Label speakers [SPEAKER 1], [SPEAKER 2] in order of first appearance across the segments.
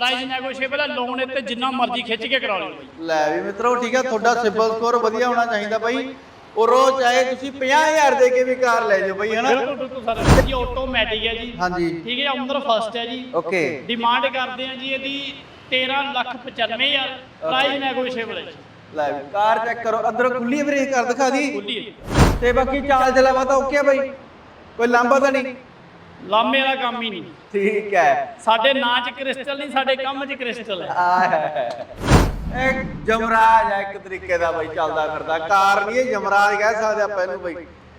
[SPEAKER 1] Price negotiable ਹੈ loan ਇੱਥੇ ਜਿੰਨਾ ਮਰਜ਼ੀ ਖਿੱਚ ਕੇ ਕਰਾ ਲਿਓ। ਬਾਈ
[SPEAKER 2] ਲੈ ਵੀ ਮਿੱਤਰੋ ਠੀਕ ਆ ਤੁਹਾਡਾ ਸਿਬਲ ਸਕੋਰ ਵਧੀਆ ਹੋਣਾ ਚਾਹੀਦਾ ਬਾਈ। ਉਰੋਂ ਚਾਹੇ ਤੁਸੀਂ 50000 ਦੇ ਕੇ ਵੀ ਕਾਰ ਲੈ ਜਾਓ ਬਾਈ ਹਨਾ?
[SPEAKER 1] ਬਿਲਕੁਲ ਬਿਲਕੁਲ ਸਰ ਜੀ ਆਟੋਮੈਟਿਕ ਹੈ ਜੀ।
[SPEAKER 2] ਹਾਂਜੀ।
[SPEAKER 1] ਠੀਕ ਹੈ ਅੰਦਰ ਫਸਟ ਹੈ ਜੀ।
[SPEAKER 2] ਓਕੇ
[SPEAKER 1] ਡਿਮਾਂਡ ਕਰਦੇ ਆ ਜੀ ਇਹਦੀ 13 ਲੱਖ 95000 ਪ੍ਰਾਈਸ ਨੈਗੋਸ਼ੀਏਬਲ ਹੈ ਜੀ।
[SPEAKER 2] ਲੈ ਵੀ ਕਾਰ ਚੈੱਕ ਕਰੋ ਅੰਦਰੋਂ ਖੁੱਲੀ ਬ੍ਰੇਕ ਕਰ ਦਿਖਾ ਦੀ।
[SPEAKER 1] ਖੁੱਲੀ ਹੈ।
[SPEAKER 2] ਤੇ ਬਾਕੀ ਚਾਲ ਚਲਾਵਾ ਤਾਂ ਓਕੇ ਆ ਬਾਈ। ਕੋਈ ਲਾਂਬਾ ਤਾਂ ਨਹੀਂ।
[SPEAKER 1] ਲਾਮੇ ਵਾਲਾ ਕੰਮ ਹੀ ਨਹੀਂ।
[SPEAKER 2] ਠੀਕ ਹੈ।
[SPEAKER 1] ਸਾਡੇ ਨਾਂ 'ਚ ਕ੍ਰਿਸਟਲ ਨਹੀਂ ਸਾਡੇ ਕੰਮ 'ਚ ਕ੍ਰਿਸਟਲ ਹੈ।
[SPEAKER 2] ਆਹ ਇੱਕ ਜਮਰਾਜ ਹੈ ਇੱਕ ਤਰੀਕੇ ਦਾ ਬਾਈ ਚੱਲਦਾ ਫਿਰਦਾ। ਕਾਰ ਨਹੀਂ ਇਹ ਜਮਰਾਜ ਕਹਿ ਸਕਦੇ ਆਪਾਂ ਇਹਨੂੰ ਬਾਈ।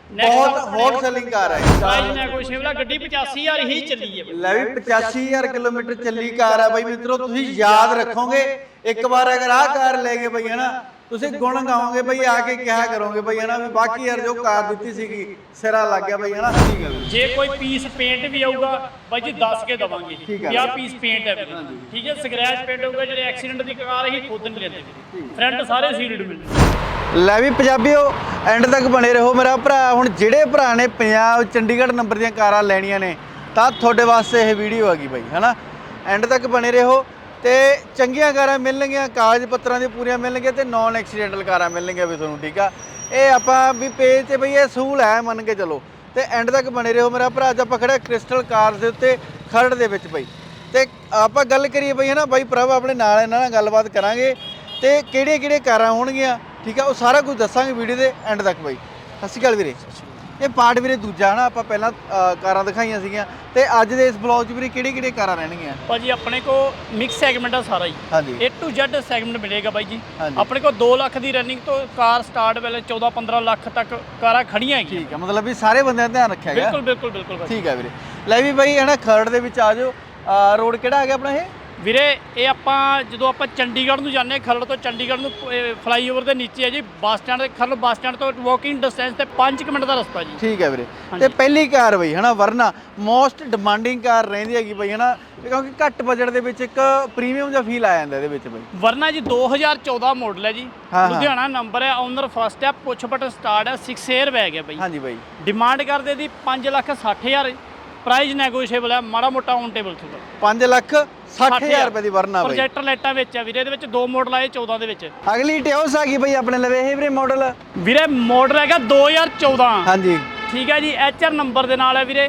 [SPEAKER 2] ਬਹੁਤ ਹੌਟ
[SPEAKER 1] ਹੈ।
[SPEAKER 2] ਸੈਲਿੰਗ ਕਾਰ ਹੈ।
[SPEAKER 1] ਪ੍ਰਾਈਸ ਨੈਗੋਸ਼ੀਏਬਲ ਹੈ ਗੱਡੀ 85000 ਹੀ ਚੱਲੀ ਹੈ।
[SPEAKER 2] ਲੈ ਵੀ 85000 ਕਿਲੋਮੀਟਰ ਚੱਲੀ ਕਾਰ ਹੈ ਬਾਈ। ਮਿੱਤਰੋ ਤੁਸੀਂ ਯਾਦ ਰੱਖੋਗੇ ਇੱਕ ਵਾਰ ਅਗਰ ਆਹ ਕਾਰ ਲੈ ਗਏ ਬਈ ਹਨਾ ਤੁਸੀਂ ਗੁਣ ਗਾਓਗੇ ਬਈ ਆ ਕੇ ਕਿਹਾ ਕਰੋਗੇ ਬਈ ਹਨਾ? ਵੀ ਬਾਕੀ ਯਾਰ ਜੋ ਕਾਰ ਦਿੱਤੀ ਸੀਗੀ ਸਿਰਾ ਲੱਗ ਗਿਆ ਬਈ ਹਨਾ? ਠੀਕ ਹੈ। ਬਈ
[SPEAKER 1] ਜੇ ਕੋਈ ਪੀਸ ਪੇਂਟ ਵੀ ਆਊਗਾ ਬਾਈ ਜੀ ਦੱਸ ਕੇ ਦਵਾਂਗੇ
[SPEAKER 2] ਠੀਕ
[SPEAKER 1] ਆਹ ਪੀਸ ਪੇਂਟ ਹੈ ਵੀਰੇ? ਠੀਕ ਹੈ ਸਕ੍ਰੈਚ ਪੇਂਟ ਹੋਊਗਾ ਜਿਹੜੇ ਐਕਸੀਡੈਂਟ ਦੀ ਕਾਰ ਹੀ ਖੁਦ ਨਹੀਂ ਲੈਂਦੇ ਫਰੰਟ ਸਾਰੇ ਸੀਲਡ ਮਿਲਦੇ
[SPEAKER 2] ਲੈ ਵੀ ਪੰਜਾਬੀਓ ਐਂਡ ਤੱਕ ਬਣੇ ਰਹੋ। ਮੇਰਾ ਭਰਾ ਹੁਣ ਜਿਹੜੇ ਭਰਾ ਨੇ ਪੰਜਾਬ ਚੰਡੀਗੜ੍ਹ ਨੰਬਰ ਦੀਆਂ ਕਾਰਾਂ ਲੈਣੀਆਂ ਨੇ ਤਾਂ ਤੁਹਾਡੇ ਵਾਸਤੇ ਇਹ ਵੀਡੀਓ ਆ ਗਈ ਬਾਈ ਹਨਾ? ਐਂਡ ਤੱਕ ਬਣੇ ਰਹੋ। ਤੇ ਚੰਗੀਆਂ ਕਾਰਾਂ ਮਿਲਣਗੀਆਂ, ਕਾਗਜ਼ ਪੱਤਰਾਂ ਦੀ ਪੂਰੀਆਂ ਮਿਲਣਗੀਆਂ ਤੇ ਨਾਨ ਐਕਸੀਡੈਂਟਲ ਕਾਰਾਂ ਮਿਲਣਗੀਆਂ ਵੀ ਤੁਹਾਨੂੰ, ਠੀਕ ਆ? ਇਹ ਆਪਾਂ ਵੀ ਪੇਜ ਤੇ ਬਈ ਇਹ ਸਹੂਲ ਹੈ, ਮੰਨ ਕੇ ਚਲੋ। ਤੇ ਐਂਡ ਤੱਕ ਬਣੇ ਰਹੋ ਮੇਰਾ ਭਰਾ, ਅੱਜ ਆਪਾਂ ਖੜਾ ਕ੍ਰਿਸਟਲ ਕਾਰਸ ਦੇ ਉੱਤੇ ਖਰੜ ਦੇ ਵਿੱਚ ਬਈ। ਤੇ ਆਪਾਂ ਗੱਲ ਕਰੀਏ ਬਈ, ਹਨਾ ਬਾਈ ਪ੍ਰਭ, ਆਪਣੇ ਨਾਲ ਇਹਨਾਂ ਨਾਲ ਗੱਲਬਾਤ ਕਰਾਂਗੇ। ਤੇ ਕਿਹੜੀਆਂ ਕਿਹੜੀਆਂ ਕਾਰਾਂ ਹੋਣਗੀਆਂ, ਠੀਕ ਆ? ਉਹ ਸਾਰਾ ਕੁਝ ਦੱਸਾਂਗੇ ਵੀਡੀਓ ਦੇ ਐਂਡ ਤੱਕ ਬਾਈ। ਸਤਿ ਸ਼੍ਰੀ ਅਕਾਲ ਵੀਰੇ। ਇਹ ਪਾਰਟ ਵੀਰੇ ਦੂਜਾ ਹਨਾ ਆਪਾਂ ਪਹਿਲਾਂ ਅ, ਕਾਰਾਂ ਦਿਖਾਈਆਂ ਸੀਗੀਆਂ। ਤੇ ਅੱਜ ਦੇ ਇਸ ਬਲੌਗ 'ਚ ਵੀਰੇ ਕਿਹੜੀ ਕਿਹੜੀਆਂ ਕਾਰਾਂ ਰਹਿਣਗੀਆਂ?
[SPEAKER 1] ਭਾਜੀ ਆਪਣੇ ਕੋ ਮਿਕਸ ਸੈਗਮੈਂਟ ਆ ਸਾਰਾ ਹੀ।
[SPEAKER 2] ਹਾਂਜੀ।
[SPEAKER 1] A to Z ਸੈਗਮੈਂਟ ਮਿਲੇਗਾ ਬਾਈ ਜੀ।
[SPEAKER 2] ਹਾਂਜੀ।
[SPEAKER 1] ਆਪਣੇ ਕੋਲ 2 ਲੱਖ ਦੀ ਰਨਿੰਗ ਤੋਂ ਕਾਰ ਸਟਾਰਟ ਵੇਲੇ 14 15 ਲੱਖ ਤੱਕ ਕਾਰਾਂ ਖੜੀਆਂ ਹੈਗੀਆਂ।
[SPEAKER 2] ਠੀਕ ਹੈ ਮਤਲਬ ਵੀ ਸਾਰੇ ਬੰਦਿਆਂ ਦਾ ਧਿਆਨ ਰੱਖਿਆ ਗਿਆ।
[SPEAKER 1] ਬਿਲਕੁਲ ਬਿਲਕੁਲ ਬਿਲਕੁਲ ਭਾਜੀ।
[SPEAKER 2] ਠੀਕ ਹੈ ਵੀਰੇ। ਲੈ ਵੀ ਬਾਈ ਹਨਾ ਖਰੜ ਦੇ ਵਿੱਚ ਆ ਜਾਓ। ਰੋਡ ਕਿਹੜਾ ਆ ਗਿਆ ਆਪਣਾ ਇਹ?
[SPEAKER 1] ਵੀਰੇ ਇਹ ਆਪਾਂ ਜਦੋਂ ਆਪਾਂ ਚੰਡੀਗੜ੍ਹ ਨੂੰ ਜਾਂਦੇ ਹਾਂ, ਖਰੜ ਤੋਂ ਚੰਡੀਗੜ੍ਹ ਨੂੰ ਫਲਾਈਓਵਰ ਦੇ ਨੀਚੇ ਹੈ ਜੀ bus stand Kharar bus stand ਤੋਂ ਵਾਕਿੰਗ ਡਿਸਟੈਂਸ ਤੇ 5 ਮਿੰਟ ਦਾ ਰਸਤਾ ਜੀ।
[SPEAKER 2] ਠੀਕ ਹੈ ਵੀਰੇ। ਤੇ। ਪਹਿਲੀ ਕਾਰ ਬਈ ਹਨਾ ਵਰਨਾ ਮੋਸਟ ਡਿਮਾਂਡਿੰਗ ਕਾਰ ਰਹਿੰਦੀ ਹੈਗੀ ਬਈ ਹਨਾ ਕਿਉਂਕਿ ਘੱਟ ਬਜਟ ਦੇ ਵਿੱਚ ਇੱਕ ਪ੍ਰੀਮੀਅਮ ਜਿਹਾ ਫੀਲ ਆ ਜਾਂਦਾ ਇਹਦੇ ਵਿੱਚ ਬਈ।
[SPEAKER 1] ਵਰਨਾ ਜੀ 2014 ਮਾਡਲ ਹੈ ਜੀ। ਲੁਧਿਆਣਾ ਨੰਬਰ ਹੈ ਓਨਰ ਫਸਟ ਹੈ ਪੁੱਛ ਬਟਨ ਸਟਾਰਟ ਹੈ 6 에ਅਰ ਬੈਗ ਹੈ ਬਾਈ।
[SPEAKER 2] ਹਾਂਜੀ ਬਈ।
[SPEAKER 1] ਡਿਮਾਂਡ ਕਰਦੇ ਦੀ 5 ਲੱਖ 60000 ਪ੍ਰਾਈਸ ਨੈਗੋਸ਼ੀਏਬਲ ਹੈ ਮਾੜਾ ਮੋਟਾ ਔਨ ਟੇਬਲ ਥੋੜਾ
[SPEAKER 2] 5 ਲੱਖ 60000 ਰੁਪਏ ਦੀ ਵਰਨਾ ਬਈ।
[SPEAKER 1] ਪ੍ਰੋਜੈਕਟਰ ਲਾਈਟਾਂ ਵਿੱਚ ਹੈ ਵੀਰੇ ਇਹਦੇ ਵਿੱਚ ਦੋ ਮਾਡਲ ਆਏ 14 ਦੇ ਵਿੱਚ।
[SPEAKER 2] ਅਗਲੀ ਟਿਓਸ ਆ ਗਈ ਬਈ ਆਪਣੇ ਲਵੇ ਇਹ ਵੀਰੇ ਮਾਡਲ
[SPEAKER 1] ਵੀਰੇ ਮਾਡਲ ਹੈਗਾ 2014
[SPEAKER 2] ਹਾਂਜੀ।
[SPEAKER 1] ਠੀਕ ਹੈ ਜੀ ਐਚਆਰ ਨੰਬਰ ਦੇ ਨਾਲ ਹੈ ਵੀਰੇ।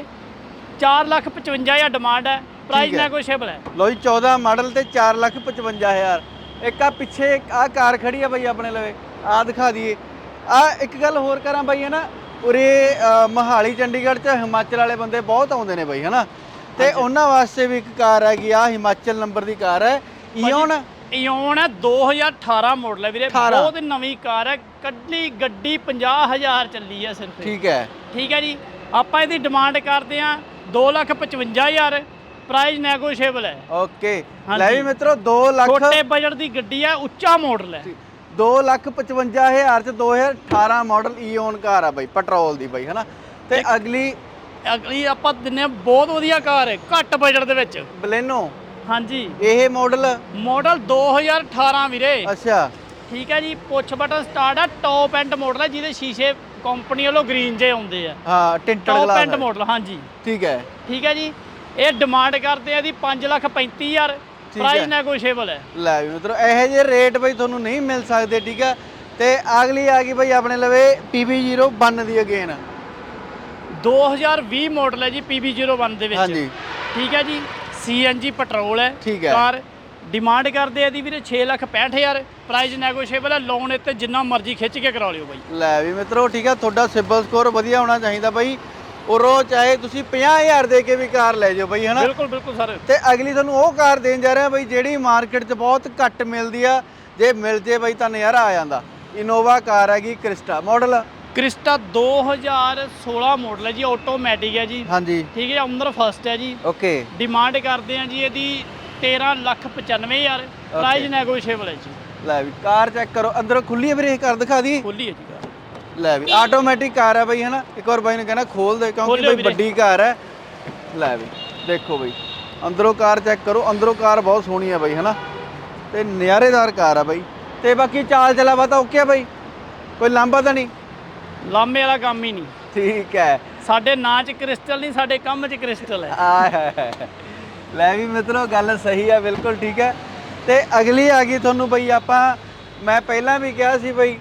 [SPEAKER 1] 4 ਲੱਖ 55000 ਡਿਮਾਂਡ ਹੈ ਪ੍ਰਾਈਸ
[SPEAKER 2] ਹੈ।
[SPEAKER 1] ਨੈਗੋਸ਼ੀਏਬਲ ਹੈ।
[SPEAKER 2] ਲੋ ਜੀ 14 ਮਾਡਲ ਤੇ 4 ਲੱਖ 55000 ਇੱਕ ਆ ਪਿੱਛੇ ਆ ਕਾਰ ਖੜੀ ਆ ਬਈ ਆਪਣੇ ਲਵੇ। ਆ ਦਿਖਾ ਦਈਏ। ਆ ਇੱਕ ਗੱਲ ਹੋਰ ਕਰਾਂ ਬਈ ਹਨਾ ਉਰੇ ਮਹਾਲੀ ਚੰਡੀਗੜ੍ਹ ਚ ਹਿਮਾਚਲ ਵਾਲੇ ਬੰਦੇ ਬਹੁਤ ਆਉਂਦੇ ਨੇ ਬਈ ਹਨਾ? ਤੇ ਉਹਨਾਂ ਵਾਸਤੇ ਵੀ ਇੱਕ ਕਾਰ ਹੈਗੀ ਆ ਹਿਮਾਚਲ ਨੰਬਰ ਦੀ ਕਾਰ ਹੈ। ਈਓਨ
[SPEAKER 1] ਇਓਨ ਹੈ 2018 ਮਾਡਲ ਹੈ ਵੀਰੇ
[SPEAKER 2] 18
[SPEAKER 1] ਬਹੁਤ ਨਵੀਂ ਕਾਰ ਹੈ ਕੱਢੀ ਗੱਡੀ 50000 ਚੱਲੀ ਹੈ ਸਿਰਫ।
[SPEAKER 2] ਠੀਕ ਹੈ।
[SPEAKER 1] ਠੀਕ ਹੈ ਜੀ ਆਪਾਂ ਇਹਦੀ ਡਿਮਾਂਡ ਕਰਦੇ ਆ 255000 ਪ੍ਰਾਈਸ ਨੈਗੋਸ਼ੀਏਬਲ ਹੈ।
[SPEAKER 2] ਓਕੇ। ਲੈ ਵੀ ਮਿੱਤਰੋ 2 ਲੱਖ
[SPEAKER 1] ਛੋਟੇ ਬਜਟ ਦੀ ਗੱਡੀ ਹੈ ਉੱਚਾ ਮਾਡਲ ਹੈ।
[SPEAKER 2] 2 ਲੱਖ 55000 ਚ 2018 ਮਾਡਲ ਈਓਨ ਕਾਰ ਆ ਬਈ ਪੈਟਰੋਲ ਦੀ ਬਈ ਹਨਾ? ਤੇ ਅਗਲੀ
[SPEAKER 1] ਅਗਲੀ ਆਪਾਂ ਦਿੰਨੇ ਆ ਬਹੁਤ ਵਧੀਆ ਕਾਰ ਹੈ ਘੱਟ ਬਜਟ ਦੇ ਵਿੱਚ।
[SPEAKER 2] ਬਲੇਨੋ
[SPEAKER 1] ਹਾਂਜੀ।
[SPEAKER 2] ਇਹ ਮਾਡਲ
[SPEAKER 1] ਮਾਡਲ 2018 ਵੀਰੇ।
[SPEAKER 2] ਅੱਛਾ।
[SPEAKER 1] ਠੀਕ ਹੈ ਜੀ ਪੁੱਛ ਬਟਨ ਸਟਾਰਟ ਹੈ ਟੌਪ ਐਂਡ ਮਾਡਲ ਹੈ ਜਿਹਦੇ ਸ਼ੀਸ਼ੇ ਕੰਪਨੀ ਵੱਲੋਂ ਗ੍ਰੀਨ ਜੇ ਆਉਂਦੇ ਆ।
[SPEAKER 2] ਹਾਂ tinted
[SPEAKER 1] top
[SPEAKER 2] glass
[SPEAKER 1] end model ਹਾਂਜੀ।
[SPEAKER 2] ਠੀਕ ਹੈ।
[SPEAKER 1] ਠੀਕ ਹੈ ਜੀ ਇਹ ਡਿਮਾਂਡ ਕਰਦੇ ਆ ਦੀ 5 ਲੱਖ 35000
[SPEAKER 2] ਹੈ।
[SPEAKER 1] ਪ੍ਰਾਈਸ ਨੈਗੋਸ਼ੀਏਬਲ ਹੈ।
[SPEAKER 2] ਲੈ ਵੀ ਮਿੱਤਰੋ ਇਹੋ ਜਿਹੇ ਰੇਟ ਬਈ ਤੁਹਾਨੂੰ ਨਹੀਂ ਮਿਲ ਸਕਦੇ ਠੀਕ ਆ ਤੇ ਅਗਲੀ ਆ ਗਈ ਬਈ ਆਪਣੇ ਲਵੇ PB01 ਦੀ ਅਗੇਨ
[SPEAKER 1] 2020 ਮਾਡਲ ਹੈ ਜੀ PB01 ਦੇ ਵਿੱਚ।
[SPEAKER 2] ਹਾਂਜੀ।
[SPEAKER 1] ਠੀਕ ਹੈ ਜੀ। CNG ਪੈਟਰੋਲ ਹੈ।
[SPEAKER 2] ਠੀਕ ਹੈ।
[SPEAKER 1] ਕਾਰ ਡਿਮਾਂਡ ਕਰਦੇ ਆ ਦੀ ਵੀਰੇ 6 ਲੱਖ 65000 ਪ੍ਰਾਈਸ ਨੈਗੋਸ਼ੀਏਬਲ ਹੈ। ਲੋਨ ਇੱਥੇ ਜਿੰਨਾ ਮਰਜ਼ੀ ਖਿੱਚ ਕੇ ਕਰਾ ਲਿਓ ਬਾਈ।
[SPEAKER 2] ਲੈ ਵੀ ਮਿੱਤਰੋ ਠੀਕ ਆ ਤੁਹਾਡਾ ਸਿਬਲ ਸਕੋਰ ਵਧੀਆ ਹੋਣਾ ਚਾਹੀਦਾ ਬਈ। ਉਰੋਂ ਚਾਹੇ ਤੁਸੀਂ 50000 ਦੇ ਕੇ ਵੀ ਕਾਰ ਲੈ ਜਾਓ ਬਈ ਹਨਾ?
[SPEAKER 1] ਬਿਲਕੁਲ ਬਿਲਕੁਲ ਸਰ।
[SPEAKER 2] ਤੇ ਅਗਲੀ ਤੁਹਾਨੂੰ ਉਹ ਕਾਰ ਦੇਣ ਜਾ ਰਿਹਾ ਬਈ ਜਿਹੜੀ ਮਾਰਕੀਟ 'ਚ ਬਹੁਤ ਘੱਟ ਮਿਲਦੀ ਆ। ਜੇ ਮਿਲ ਜੇ ਬਈ ਤਾਂ ਨਜ਼ਾਰਾ ਆ ਜਾਂਦਾ। ਇਨੋਵਾ ਕਾਰ ਹੈਗੀ ਕ੍ਰਿਸਟਾ। ਮਾਡਲ?
[SPEAKER 1] ਕ੍ਰਿਸਟਾ 2016 ਮਾਡਲ ਹੈ ਜੀ ਆਟੋਮੈਟਿਕ ਹੈ ਜੀ।
[SPEAKER 2] ਹਾਂਜੀ।
[SPEAKER 1] ਠੀਕ ਹੈ ਓਨਰ ਫਸਟ ਹੈ ਜੀ।
[SPEAKER 2] ਓਕੇ
[SPEAKER 1] ਡਿਮਾਂਡ ਕਰਦੇ ਆ ਜੀ ਇਹਦੀ 13 ਲੱਖ 95000 ਪ੍ਰਾਈਸ ਨੈਗੋਸ਼ੀਏਬਲ ਹੈ ਜੀ।
[SPEAKER 2] ਲੈ ਵੀ ਕਾਰ ਚੈੱਕ ਕਰੋ। ਅੰਦਰੋਂ ਖੁੱਲੀ ਹੈ ਵੀਰੇ ਇਹ ਕਾਰ ਦਿਖਾ ਦੀ।
[SPEAKER 1] ਖੋਲੀ ਹੈ ਜੀ।
[SPEAKER 2] ਲੈ ਵੀ ਆਟੋਮੈਟਿਕ ਕਾਰ ਹੈ ਬਈ ਹਨਾ? ਇੱਕ ਵਾਰ ਬਾਈ ਨੂੰ ਕਹਿੰਦਾ ਖੋਲ ਦੇ ਕਿਉਂਕਿ ਬਈ। ਵੱਡੀ ਕਾਰ ਹੈ। ਲੈ ਵੀ ਦੇਖੋ ਬਈ ਅੰਦਰੋਂ ਕਾਰ ਚੈੱਕ ਕਰੋ ਅੰਦਰੋਂ ਕਾਰ ਬਹੁਤ ਸੋਹਣੀ ਹੈ ਬਈ ਹਨਾ? ਤੇ ਨਿਆਰੇਦਾਰ ਕਾਰ ਹੈ ਬਈ। ਤੇ ਬਾਕੀ ਚਾਲ ਚਲਾਵਾ ਤਾਂ ਓਕੇ ਹੈ ਬਈ? ਕੋਈ ਲਾਂਬਾ ਤਾਂ ਨਹੀਂ?
[SPEAKER 1] ਲਾਮੇ ਵਾਲਾ ਕੰਮ ਹੀ ਨਹੀਂ।
[SPEAKER 2] ਠੀਕ ਹੈ।
[SPEAKER 1] ਸਾਡੇ ਨਾਂ 'ਚ ਕ੍ਰਿਸਟਲ ਨਹੀਂ ਸਾਡੇ ਕੰਮ 'ਚ ਕ੍ਰਿਸਟਲ ਹੈ।
[SPEAKER 2] ਆਏ ਹਾਏ ਹਾਏ। ਲੈ ਵੀ ਮਿੱਤਰੋ ਗੱਲ ਸਹੀ ਆ ਬਿਲਕੁਲ ਠੀਕ ਹੈ। ਤੇ ਅਗਲੀ ਆ ਗਈ ਤੁਹਾਨੂੰ ਬਈ ਆਪਾਂ ਮੈਂ ਪਹਿਲਾਂ ਵੀ ਕਿਹਾ ਸੀ ਬਈ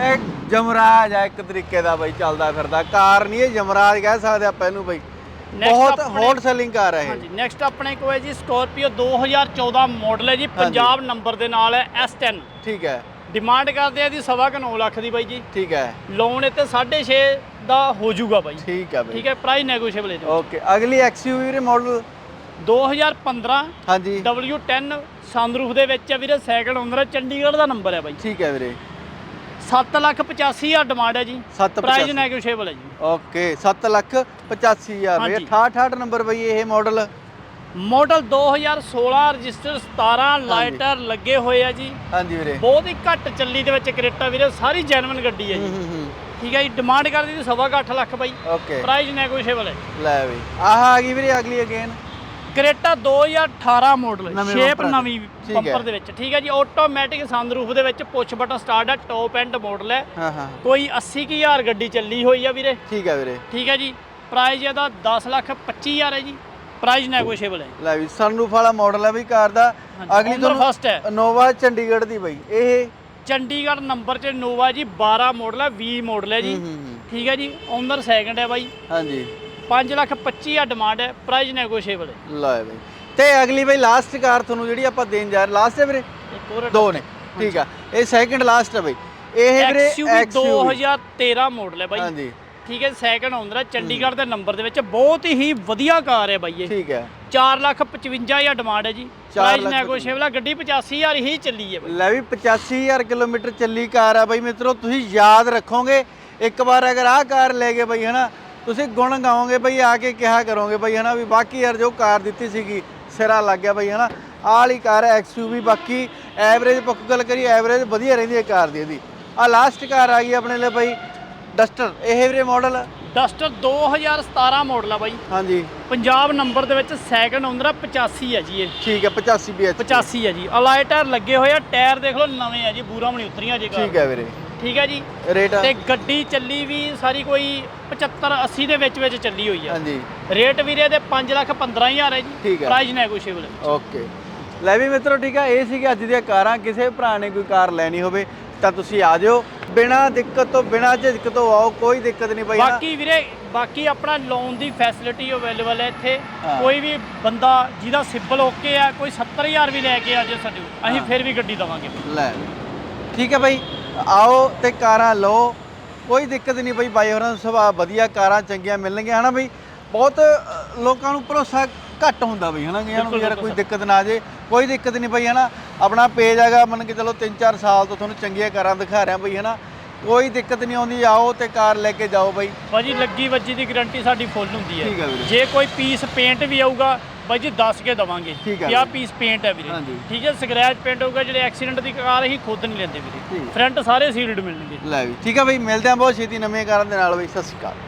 [SPEAKER 2] ਇਹ ਜਮਰਾਜ ਆ ਇੱਕ ਤਰੀਕੇ ਦਾ ਬਈ ਚੱਲਦਾ ਫਿਰਦਾ। ਕਾਰ ਨਹੀਂ ਇਹ ਜਮਰਾਜ ਕਹਿ ਸਕਦੇ ਆਪਾਂ ਇਹਨੂੰ ਬਈ।
[SPEAKER 1] Next
[SPEAKER 2] ਬਹੁਤ
[SPEAKER 1] ਆਪਣੇ-
[SPEAKER 2] ਹੌਟ ਸੈਲਿੰਗ ਕਾਰ ਹੈ
[SPEAKER 1] ਹਾਂਜੀ ਨੈਕਸਟ ਆਪਣੇ ਕੋਲ ਹੈ ਜੀ ਸਕੋਰਪੀਓ 2014 ਮਾਡਲ ਹੈ ਜੀ ਪੰਜਾਬ ਨੰਬਰ ਦੇ ਨਾਲ ਹੈ S10
[SPEAKER 2] ਠੀਕ ਹੈ।
[SPEAKER 1] ਡਿਮਾਂਡ ਕਰਦੇ ਆ ਜੀ ਸਵਾ ਕੁ 9 ਲੱਖ ਦੀ ਬਾਈ ਜੀ।
[SPEAKER 2] ਠੀਕ ਹੈ।
[SPEAKER 1] ਲੋਨ ਇੱਥੇ 6.5 ਦਾ ਹੋ ਜਾਊਗਾ ਬਾਈ।
[SPEAKER 2] ਠੀਕ ਹੈ ਬਈ।
[SPEAKER 1] ਠੀਕ ਹੈ ਪ੍ਰਾਈਸ ਨੈਗੋਸ਼ੀਏਬਲ ਹੈ ਜੀ।
[SPEAKER 2] ਓਕੇ ਅਗਲੀ ਐਕਸਯੂਵੀ ਦੇ ਮਾਡਲ
[SPEAKER 1] 2015
[SPEAKER 2] ਹਾਂਜੀ।
[SPEAKER 1] W10 ਸਨਰੂਫ ਦੇ ਵਿੱਚ ਹੈ ਵੀਰੇ ਓਨਰ ਹੈ ਚੰਡੀਗੜ੍ਹ ਦਾ ਨੰਬਰ ਹੈ ਬਾਈ।
[SPEAKER 2] ਠੀਕ ਹੈ ਵੀਰੇ।
[SPEAKER 1] 7 ਲੱਖ 85 ਹਜ਼ਾਰ ਡਿਮਾਂਡ ਹੈ ਜੀ। ਪ੍ਰਾਈਸ। ਨੈਗੋਸ਼ੀਏਬਲ ਹੈ ਜੀ।
[SPEAKER 2] ਓਕੇ 7 ਲੱਖ 85000 ਰੁਪਏ
[SPEAKER 1] ਹਾਂਜੀ।
[SPEAKER 2] 68 ਨੰਬਰ ਬਈ ਇਹ ਮਾਡਲ
[SPEAKER 1] ਮਾਡਲ 2016 ਰਜਿਸਟਰ 17 ਲਾਈਟਰ ਲੱਗੇ ਹੋਏ ਆ ਜੀ।
[SPEAKER 2] ਹਾਂਜੀ ਵੀਰੇ।
[SPEAKER 1] ਬਹੁਤ ਹੀ ਘੱਟ ਚੱਲੀ ਦੇ ਵਿੱਚ ਕਰੇਟਾ ਵੀਰੇ ਸਾਰੀ ਜੈਨੂਇਨ ਗੱਡੀ ਹੈ ਜੀ।
[SPEAKER 2] ਹੂੰ ਹੂੰ
[SPEAKER 1] ਠੀਕ ਹੈ ਜੀ ਡਿਮਾਂਡ ਕਰਦੀ ਕੁ ਅੱਠ ਲੱਖ ਬਾਈ।
[SPEAKER 2] ਓਕੇ
[SPEAKER 1] ਪ੍ਰਾਈਸ ਨੈਗੋਸ਼ੀਏਬਲ ਹੈ
[SPEAKER 2] ਲੈ ਵੀ ਆਹ ਆ ਗਈ ਵੀਰੇ ਅਗਲੀ ਅਗੇਨ
[SPEAKER 1] ਕਰੇਟਾ 2018 ਮਾਡਲ
[SPEAKER 2] ਨਵੇਂ
[SPEAKER 1] ਸ਼ੇਪ ਨਵੀਂ
[SPEAKER 2] ਠੀਕ ਹੈ।
[SPEAKER 1] ਬੰਪਰ ਦੇ ਵਿੱਚ ਠੀਕ ਹੈ ਜੀ? ਆਟੋਮੈਟਿਕ ਸਨਰੂਫ ਦੇ ਵਿੱਚ ਪੁਸ਼ ਬਟਨ ਸਟਾਰਟ ਹੈ ਟੌਪ ਐਂਡ ਮਾਡਲ ਹੈ।
[SPEAKER 2] ਹਾਂ ਹਾਂ।
[SPEAKER 1] ਕੋਈ 80 ਕੁ ਹਜ਼ਾਰ ਗੱਡੀ ਚੱਲੀ ਹੋਈ ਆ ਵੀਰੇ।
[SPEAKER 2] ਠੀਕ ਹੈ ਵੀਰੇ।
[SPEAKER 1] ਠੀਕ ਹੈ ਜੀ? ਪ੍ਰਾਈਸ ਇਹਦਾ 10 ਲੱਖ 25 ਹਜ਼ਾਰ ਹੈ ਜੀ। ਪ੍ਰਾਈਸ ਨੈਗੋਸ਼ੀਏਬਲ ਹੈ
[SPEAKER 2] ਲੈ ਵੀ ਸਨਰੂਫ ਵਾਲਾ ਮਾਡਲ ਹੈ ਬਈ ਕਾਰ ਦਾ।
[SPEAKER 1] ਹਾਂਜੀ,
[SPEAKER 2] ਅਗਲੀ
[SPEAKER 1] owner first ਹੈ।
[SPEAKER 2] ਨੋਵਾ ਚੰਡੀਗੜ੍ਹ ਦੀ ਬਈ। ਇਹ
[SPEAKER 1] ਚੰਡੀਗੜ੍ਹ ਨੰਬਰ 'ਚ ਨੋਵਾ ਜੀ 12 ਮਾਡਲ ਹੈ 20 ਮਾਡਲ ਹੈ ਜੀ।
[SPEAKER 2] ਹੂੰ, ਹੂੰ, ਹੂੰ।
[SPEAKER 1] ਠੀਕ ਹੈ ਜੀ? ਓਨਰ ਸੈਕੰਡ ਹੈ ਬਾਈ।
[SPEAKER 2] ਹਾਂਜੀ।
[SPEAKER 1] 5 ਲੱਖ 25 ਆ ਡਿਮਾਂਡ ਹੈ ਪ੍ਰਾਈਸ ਨੈਗੋਸ਼ੀਏਬਲ ਹੈ।
[SPEAKER 2] ਲੈ ਬਈ। ਤੇ ਅਗਲੀ ਬਈ ਲਾਸਟ ਕਾਰ ਤੁਹਾਨੂੰ ਜਿਹੜੀ ਆਪਾਂ ਦੇਣ ਜਾ ਰਹੇ ਲਾਸਟ ਹੈ ਵੀਰੇ?
[SPEAKER 1] ਇੱਕ ਹੋਰ
[SPEAKER 2] ਦੋ ਨੇ। ਠੀਕ ਆ। ਇਹ ਸੈਕਿੰਡ ਲਾਸਟ ਹੈ ਬਈ। ਇਹ ਵੀਰੇ
[SPEAKER 1] XUV
[SPEAKER 2] XUV
[SPEAKER 1] 2013 ਮਾਡਲ ਹੈ ਬਾਈ।
[SPEAKER 2] ਹਾਂਜੀ।
[SPEAKER 1] ਠੀਕ ਹੈ ਸੈਕੰਡ ਹੈ। ਚੰਡੀਗੜ੍ਹ ਦੇ ਨੰਬਰ ਦੇ ਵਿੱਚ ਬਹੁਤ ਹੀ ਵਧੀਆ ਕਾਰ ਹੈ ਬਾਈ ਇਹ।
[SPEAKER 2] ਠੀਕ ਹੈ।
[SPEAKER 1] 4 ਲੱਖ 55 ਹਜ਼ਾਰ ਡਿਮਾਂਡ ਹੈ ਜੀ। ਪ੍ਰਾਈਸ ਨੈਗੋਸ਼ੀਏਬਲ ਹੈ। ਗੱਡੀ 85000 ਹੀ ਚੱਲੀ ਹੈ ਬਾਈ।
[SPEAKER 2] ਲੈ ਵੀ 85000 ਕਿਲੋਮੀਟਰ ਚੱਲੀ ਕਾਰ ਆ ਬਈ ਮਿੱਤਰੋ ਤੁਸੀਂ ਯਾਦ ਰੱਖੋਗੇ। ਇੱਕ ਵਾਰ ਅਗਰ ਆਹ ਕਾਰ ਲੈ ਗਏ ਬਈ ਹਨਾ ਤੁਸੀਂ ਗੁਣ ਗਾਓਗੇ ਬਈ ਆ ਕੇ ਕਿਹਾ ਕਰੋਗੇ ਬਈ ਹਨਾ ਵੀ ਬਾਕੀ ਯਾਰ ਜੋ ਕਾਰ ਦਿੱਤੀ ਸੀਗੀ ਸਿਰਾ ਲੱਗ ਗਿਆ ਬਈ ਹਨਾ। ਆਹ ਵਾਲੀ ਕਾਰ ਹੈ ਐਕਸਯੂਵੀ ਬਾਕੀ ਐਵਰੇਜ ਪੱਕ ਗੱਲ ਕਰੀ ਐਵਰੇਜ ਵਧੀਆ ਰਹਿੰਦੀ ਹੈ ਕਾਰ ਦੀ ਇਹਦੀ। ਆ ਲਾਸਟ ਕਾਰ ਆ ਗਈ ਆਪਣੇ ਲਈ ਬਈ ਡਸਟਰ ਇਹ ਵੀਰੇ ਮਾਡਲ
[SPEAKER 1] ਡਸਟਰ 2017 ਮਾਡਲ ਆ ਬਾਈ।
[SPEAKER 2] ਹਾਂਜੀ।
[SPEAKER 1] ਪੰਜਾਬ ਨੰਬਰ ਦੇ ਵਿੱਚ ਸੈਕੰਡ ਓਨਰ ਆ 85 ਹੈ ਜੀ ਇਹ।
[SPEAKER 2] ਠੀਕ ਹੈ 85 BH
[SPEAKER 1] 85 ਹੈ ਜੀ। ਅਲਾਈ ਟਾਇਰ ਲੱਗੇ ਹੋਏ ਆ ਟਾਇਰ ਦੇਖ ਲਓ ਨਵੇਂ ਆ ਜੀ ਬੂਰਾ ਬਣੀ ਉਤਰੀਆਂ ਜੇ ਕਾਰ।
[SPEAKER 2] ਠੀਕ ਹੈ ਵੀਰੇ।
[SPEAKER 1] ਠੀਕ ਹੈ ਜੀ?
[SPEAKER 2] ਰੇਟ
[SPEAKER 1] ਤੇ ਗੱਡੀ ਚੱਲੀ ਵੀ ਸਾਰੀ ਕੋਈ 75 80 ਦੇ ਵਿੱਚ ਵਿੱਚ ਚੱਲੀ ਹੋਈ ਆ।
[SPEAKER 2] ਹਾਂਜੀ।
[SPEAKER 1] ਰੇਟ ਵੀਰੇ ਦੇ 5 ਲੱਖ 15000 ਹੈ ਜੀ। Price negotiable
[SPEAKER 2] okay. ਲੈ ਵੀ ਮਿੱਤਰੋ ਠੀਕ ਆ ਇਹ ਸੀਗੀ ਅੱਜ ਦੀਆਂ ਕਾਰਾਂ। ਕਿਸੇ ਭਰਾ ਨੇ ਕੋਈ ਕਾਰ ਲੈਣੀ ਹੋਵੇ ਤਾਂ ਤੁਸੀਂ ਆ ਜਾਓ। ਬਿਨਾ ਦਿੱਕਤ ਤੋਂ ਬਿਨਾ ਝਿਜਕ ਤੋਂ ਆਓ ਕੋਈ ਦਿੱਕਤ ਨਹੀਂ ਪਈ
[SPEAKER 1] ਬਾਕੀ ਵੀਰੇ ਬਾਕੀ ਆਪਣਾ ਲੋਨ ਦੀ ਫੈਸਿਲਿਟੀ ਅਵੇਲੇਬਲ ਹੈ ਇੱਥੇ। ਕੋਈ ਵੀ ਬੰਦਾ ਜਿਹਦਾ ਸਿਬਲ ਓਕੇ ਆ ਕੋਈ 70000 ਵੀ ਲੈ ਕੇ ਆ ਜੇ ਸਾਡੇ ਅਸੀਂ। ਫਿਰ ਵੀ ਗੱਡੀ ਦਵਾਂਗੇ।
[SPEAKER 2] ਲੈ। ਠੀਕ ਹੈ ਬਾਈ। ਆਓ ਤੇ ਕਾਰਾਂ ਲਓ। ਕੋਈ ਦਿੱਕਤ ਨਹੀਂ ਬਈ ਬਾਈ ਹੋਰਾਂ ਦਾ ਸੁਭਾਅ ਵਧੀਆ ਕਾਰਾਂ ਚੰਗੀਆਂ ਮਿਲਣਗੀਆਂ ਹਨਾ ਬਈ? ਬਹੁਤ ਲੋਕਾਂ ਨੂੰ ਭਰੋਸਾ ਘੱਟ ਹੁੰਦਾ ਬਈ ਹਨਾ ਕਿ
[SPEAKER 1] ਬਿਲਕੁਲ,
[SPEAKER 2] ਯਾਰ ਕੋਈ ਦਿੱਕਤ ਨਾ ਆ ਜੇ ਕੋਈ ਦਿੱਕਤ ਨਹੀਂ ਬਈ ਹਨਾ? ਆਪਣਾ ਪੇਜ ਹੈਗਾ ਮੰਨ ਕੇ ਚਲੋ 3-4 ਸਾਲ ਤੋਂ ਤੁਹਾਨੂੰ ਚੰਗੀਆਂ ਕਾਰਾਂ ਦਿਖਾ ਰਿਹਾ ਬਈ ਹਨਾ? ਕੋਈ ਦਿੱਕਤ ਨਹੀਂ ਆਉਂਦੀ ਆਓ ਤੇ ਕਾਰ ਲੈ ਕੇ ਜਾਓ ਬਈ।
[SPEAKER 1] ਭਾਜੀ ਲੱਗੀ ਵੱਜੀ ਦੀ ਗਾਰੰਟੀ ਸਾਡੀ ਫੁੱਲ ਹੁੰਦੀ
[SPEAKER 2] ਹੈ।
[SPEAKER 1] ਜੇ ਕੋਈ ਪੀਸ ਪੇਂਟ ਵੀ ਆਊਗਾ ਬਾਈ ਜੀ ਦੱਸ ਕੇ ਦਵਾਂਗੇ
[SPEAKER 2] ਠੀਕ ਹੈ
[SPEAKER 1] ਕਿ ਆਹ। ਪੀਸ ਪੇਂਟ ਹੈ ਵੀਰੇ
[SPEAKER 2] ਹਾਂਜੀ।
[SPEAKER 1] ਠੀਕ ਹੈ ਸਕ੍ਰੈਚ ਪੇਂਟ ਹੋਊਗਾ ਜਿਹੜੇ ਐਕਸੀਡੈਂਟ ਦੀ ਕਾਰ ਅਸੀਂ ਖੁਦ ਨਹੀਂ ਲੈਂਦੇ ਵੀਰੇ
[SPEAKER 2] ਠੀਕ।
[SPEAKER 1] ਫਰੰਟ ਸਾਰੇ ਸੀਲਡ ਮਿਲਣਗੇ
[SPEAKER 2] ਲੈ ਵੀ ਠੀਕ ਹੈ ਬਈ ਮਿਲਦੇ ਆਂ ਬਹੁਤ ਛੇਤੀ ਨਵੀਆਂ ਕਾਰਾਂ ਦੇ ਨਾਲ ਬਈ ਸਤਿ ਸ਼੍ਰੀ ਅਕਾਲ